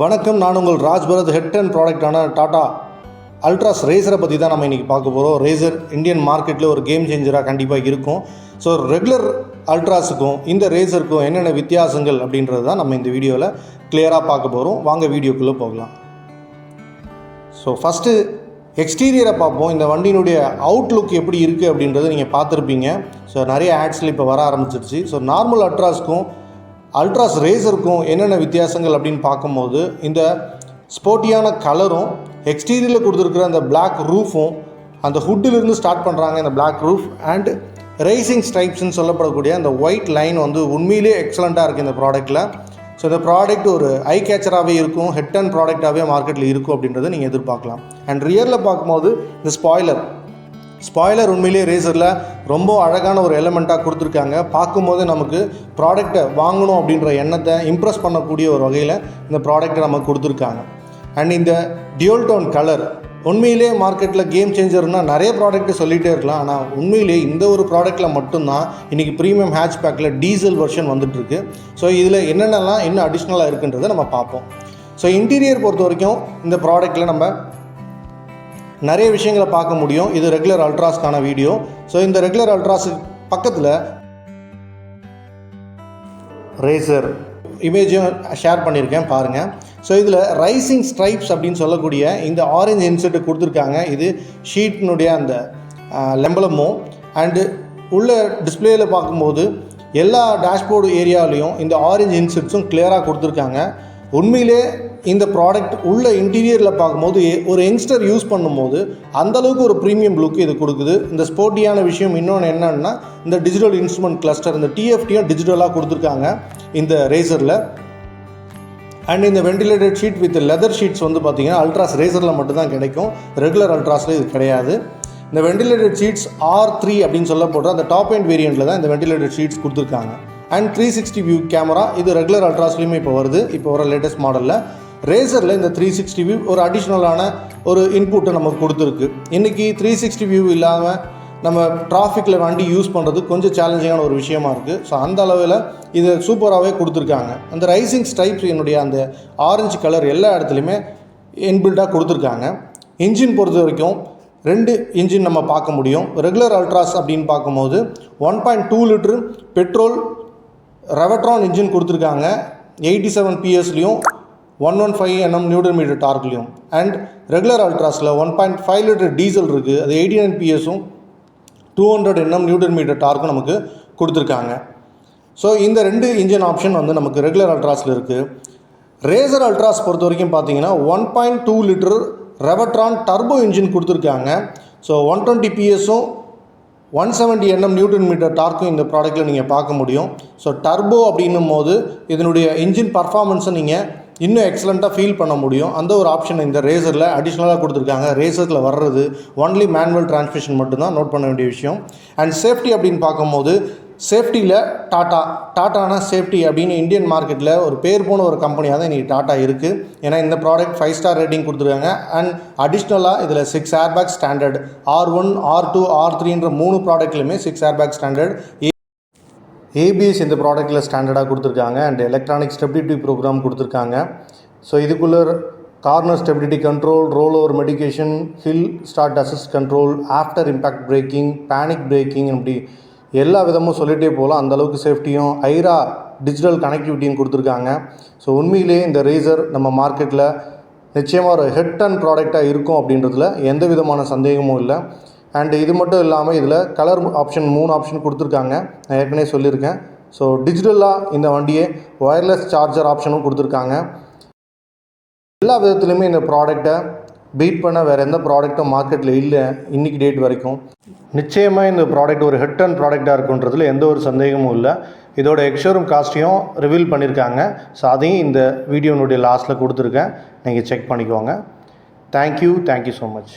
வணக்கம் நான் உங்கள் ராஜ்பரத். ஹெட் அண்ட் ப்ராடக்டான டாடா அல்ட்ராஸ் ரேசரை பற்றி தான் நம்ம இன்றைக்கி பார்க்க போகிறோம் ரேசர் இந்தியன் மார்க்கெட்டில் ஒரு கேம் சேஞ்சராக கண்டிப்பாக இருக்கும். ஸோ ரெகுலர் அல்ட்ராஸுக்கும் இந்த ரேசருக்கும் என்னென்ன வித்தியாசங்கள் அப்படின்றது தான் நம்ம இந்த வீடியோவில் கிளியராக பார்க்க போகிறோம் வாங்க வீடியோக்குள்ளே போகலாம். ஸோ ஃபஸ்ட்டு எக்ஸ்டீரியரை பார்ப்போம். இந்த வண்டியினுடைய அவுட்லுக் எப்படி இருக்குது அப்படின்றத நீங்கள் பார்த்துருப்பீங்க. ஸோ நிறைய ஆட்ஸில் இப்போ வர ஆரம்பிச்சிருச்சு. ஸோ நார்மல் அல்ட்ராஸ்க்கும் அல்ட்ராஸ் ரேசருக்கும் என்னென்ன வித்தியாசங்கள் அப்படின்னு பார்க்கும்போது இந்த ஸ்போர்ட்டியான கலரும் எக்ஸ்டீரியரில் கொடுத்துருக்குற அந்த பிளாக் ரூஃபும் அந்த ஹுட்டிலிருந்து ஸ்டார்ட் பண்ணுறாங்க இந்த பிளாக் ரூஃப் அண்ட் ரேசிங் ஸ்ட்ரைப்ஸ்னு சொல்லப்படக்கூடிய அந்த ஒயிட் லைன் வந்து உண்மையிலே எக்ஸலண்ட்டாக இருக்குது இந்த ப்ராடக்ட்டில் ஸோ இந்த ப்ராடக்ட் ஒரு ஐ கேச்சராகவே இருக்கும் ஹெட் அண்ட் ப்ராடக்டாகவே மார்க்கெட்டில் இருக்கும் அப்படின்றத நீங்கள் எதிர்பார்க்கலாம். அண்ட் ரியரில் பார்க்கும்போது இந்த ஸ்பாய்லர் ஸ்பாய்லர் உண்மையிலேயே ரேசரில் ரொம்ப அழகான ஒரு எலமெண்ட்டாக கொடுத்துருக்காங்க. பார்க்கும்போது நமக்கு ப்ராடக்ட்டை வாங்கணும் அப்படின்ற எண்ணத்தை இம்ப்ரெஸ் பண்ணக்கூடிய ஒரு வகையில் இந்த ப்ராடக்ட்டை நமக்கு கொடுத்துருக்காங்க. அண்ட் இந்த டியூல் டோன் கலர் உண்மையிலே மார்க்கெட்டில் கேம் சேஞ்சர்னால் நிறைய ப்ராடக்ட்டு சொல்லிகிட்டே இருக்கலாம். ஆனால் உண்மையிலே இந்த ஒரு ப்ராடக்ட்டில் மட்டும்தான் இன்றைக்கி ப்ரீமியம் ஹேட்ச் பேக்கில் டீசல் வெர்ஷன் வந்துட்டுருக்கு. ஸோ இதில் என்னென்னலாம் இன்னும் அடிஷ்னலாக இருக்குன்றதை நம்ம பார்ப்போம். ஸோ இன்டீரியர் பொறுத்த வரைக்கும் இந்த ப்ராடக்ட்டில் நம்ம நிறைய விஷயங்களை பார்க்க முடியும். இது ரெகுலர் அல்ட்ராஸ்க்கான வீடியோ ஸோ இந்த ரெகுலர் அல்ட்ராஸ் பக்கத்தில் ரேசர் இமேஜும் ஷேர் பண்ணியிருக்கேன் பாருங்கள் ஸோ இதில் ரைசிங் ஸ்ட்ரைப்ஸ் அப்படின்னு சொல்லக்கூடிய இந்த ஆரஞ்சு இன்செட் கொடுத்துருக்காங்க. இது ஷீட்டினுடைய அந்த லெம்பலமும் அண்டு உள்ள டிஸ்பிளேயில் பார்க்கும்போது எல்லா டேஷ்போர்டு ஏரியாலையும் இந்த ஆரஞ்சு இன்செர்ட்ஸும் கிளியராக கொடுத்துருக்காங்க. உண்மையிலே இந்த ப்ராடக்ட் உள்ள இன்டீரியரில் பார்க்கும்போது ஒரு யங்ஸ்டர் யூஸ் பண்ணும்போது அந்தளவுக்கு ஒரு ப்ரீமியம் லுக் இது கொடுக்குது. இந்த ஸ்போர்ட்டியான விஷயம் இன்னொன்று என்னன்னா இந்த டிஜிட்டல் இன்ஸ்ட்ருமெண்ட் கிளஸ்டர் இந்த டிஎஃப்டியும் டிஜிட்டலாக கொடுத்துருக்காங்க இந்த ரேசரில் அண்ட் இந்த ventilated seat with leather seats வந்து பார்த்தீங்கன்னா அல்ட்ராஸ் ரேசரில் மட்டும்தான் கிடைக்கும். ரெகுலர் அல்ட்ராஸில் இது கிடையாது. இந்த வெண்டிலேட்டட் ஷீட்ஸ் ஆர் த்ரீ அப்படின்னு சொல்லப்படுற அந்த டாப் அண்ட் வேரியண்ட்டில் தான் இந்த வெண்டிலேட்டட் ஷீட்ஸ் கொடுத்துருக்காங்க. And three sixty view camera இது ரெகுலர் அல்ட்ராஸ்லையுமே இப்போ வருது. இப்போ வர லேட்டஸ்ட் மாடலில் ரேசரில் இந்த த்ரீ சிக்ஸ்டி வியூ ஒரு அடிஷ்னலான ஒரு இன்புட்டை நமக்கு கொடுத்துருக்கு. இன்றைக்கி த்ரீ சிக்ஸ்டி வியூ இல்லாமல் நம்ம டிராஃபிக்கில் வண்டி யூஸ் பண்ணுறது கொஞ்சம் சேலஞ்சிங்கான ஒரு விஷயமா இருக்குது ஸோ அந்த அளவில் இது சூப்பராகவே கொடுத்துருக்காங்க. அந்த ரைசிங் ஸ்டைப்ஸ் என்னுடைய அந்த ஆரஞ்சு கலர் எல்லா இடத்துலையுமே இன்பில்ட்டாக கொடுத்துருக்காங்க. இன்ஜின் பொறுத்த வரைக்கும் ரெண்டு இன்ஜின் நம்ம பார்க்க முடியும். ரெகுலர் அல்ட்ராஸ் அப்படின்னு பார்க்கும்போது one point two litre petrol Revotron engine கொடுத்துருக்காங்க. Eighty seven பிஎஸ்லேயும் one one five NM newton metre டார்க்லையும். And regular அல்ட்ராஸில் one point five litre diesel இருக்குது அது eighty nine பிஎஸும் two hundred NM newton metre டார்க்கும் நமக்கு கொடுத்துருக்காங்க. So இந்த ரெண்டு engine option வந்து நமக்கு regular அல்ட்ராஸில் இருக்குது ரேசர் அல்ட்ராஸ் பொறுத்த வரைக்கும் பார்த்தீங்கன்னா one point two litre Revotron turbo engine கொடுத்துருக்காங்க. So one twenty பிஎஸும் one seventy NM newton metre டார்க்கும் இந்த ப்ராடக்ட்டில் நீங்கள் பார்க்க முடியும். ஸோ டர்போ அப்படின்னும் போது இதனுடைய இன்ஜின் பர்ஃபார்மன்ஸை நீங்கள் இன்னும் எக்ஸலண்ட்டாக ஃபீல் பண்ண முடியும். அந்த ஒரு ஆப்ஷன் இந்த ரேசரில் அடிஷ்னலாக கொடுத்துருக்காங்க. ரேசரில் வர்றது ஒன்லி மேனுவல் டிரான்ஸ்மிஷன் மட்டும்தான் நோட் பண்ண வேண்டிய விஷயம். அண்ட் சேஃப்டி அப்படின்னு பார்க்கும்போது சேஃப்டியில் டாட்டா டாட்டானா சேஃப்டி அப்படின்னு இந்தியன் மார்க்கெட்டில் ஒரு பேர் போன ஒரு கம்பெனியாக தான் இன்றைக்கி டாட்டா இருக்குது ஏன்னா இந்த ப்ராடக்ட் ஃபைவ் ஸ்டார் ரேட்டிங் கொடுத்துருக்காங்க. அண்ட் அடிஷ்னலாக இதில் six airbag standard R one R two R த்ரீன்ற மூணு ப்ராடக்ட்லையுமே சிக்ஸ் ஏர்பேக் ஸ்டாண்டர்ட் ஏபிஎஸ் இந்த ப்ராடக்ட்டில் ஸ்டாண்டர்டாக கொடுத்துருக்காங்க. அண்ட் எலக்ட்ரானிக் ஸ்டெபிலிட்டி ப்ரோக்ராம் கொடுத்துருக்காங்க. ஸோ இதுக்குள்ளே corner stability control roll over mitigation hill start assist control after impact braking panic braking அப்படி எல்லா விதமும் சொல்லிகிட்டே போகலாம். அந்தளவுக்கு சேஃப்டியும் ஐரா டிஜிட்டல் கனெக்டிவிட்டியும் கொடுத்துருக்காங்க. ஸோ உண்மையிலேயே இந்த ரேசர் நம்ம மார்க்கெட்டில் நிச்சயமாக ஒரு ஹெட் அண்ட் ப்ராடக்டாக இருக்கும் அப்படின்றதுல எந்த விதமான சந்தேகமும் இல்லை. அண்ட் இது மட்டும் இல்லாமல் இதில் கலர் ஆப்ஷன் மூணு ஆப்ஷன் கொடுத்துருக்காங்க. நான் ஏற்கனவே சொல்லியிருக்கேன். ஸோ டிஜிட்டலாக இந்த வண்டியே ஒயர்லெஸ் சார்ஜர் ஆப்ஷனும் கொடுத்துருக்காங்க. எல்லா விதத்துலையுமே இந்த ப்ராடக்டை பீட் பண்ண வேறு எந்த ப்ராடக்ட்டும் மார்க்கெட்டில் இல்லை இன்றைக்கி டேட் வரைக்கும். நிச்சயமாக இந்த ப்ராடக்ட் ஒரு ஹெட் அண்ட் ப்ராடக்டாக இருக்குன்றதுல எந்த ஒரு சந்தேகமும் இல்லை. இதோட எக்ஷோரூம் காஸ்ட்டையும் ரிவீல் பண்ணியிருக்காங்க ஸோ அதையும் இந்த வீடியோனுடைய லாஸ்ட்டில் கொடுத்துருக்கேன். நீங்கள் செக் பண்ணிக்கோங்க. Thank you thank you so much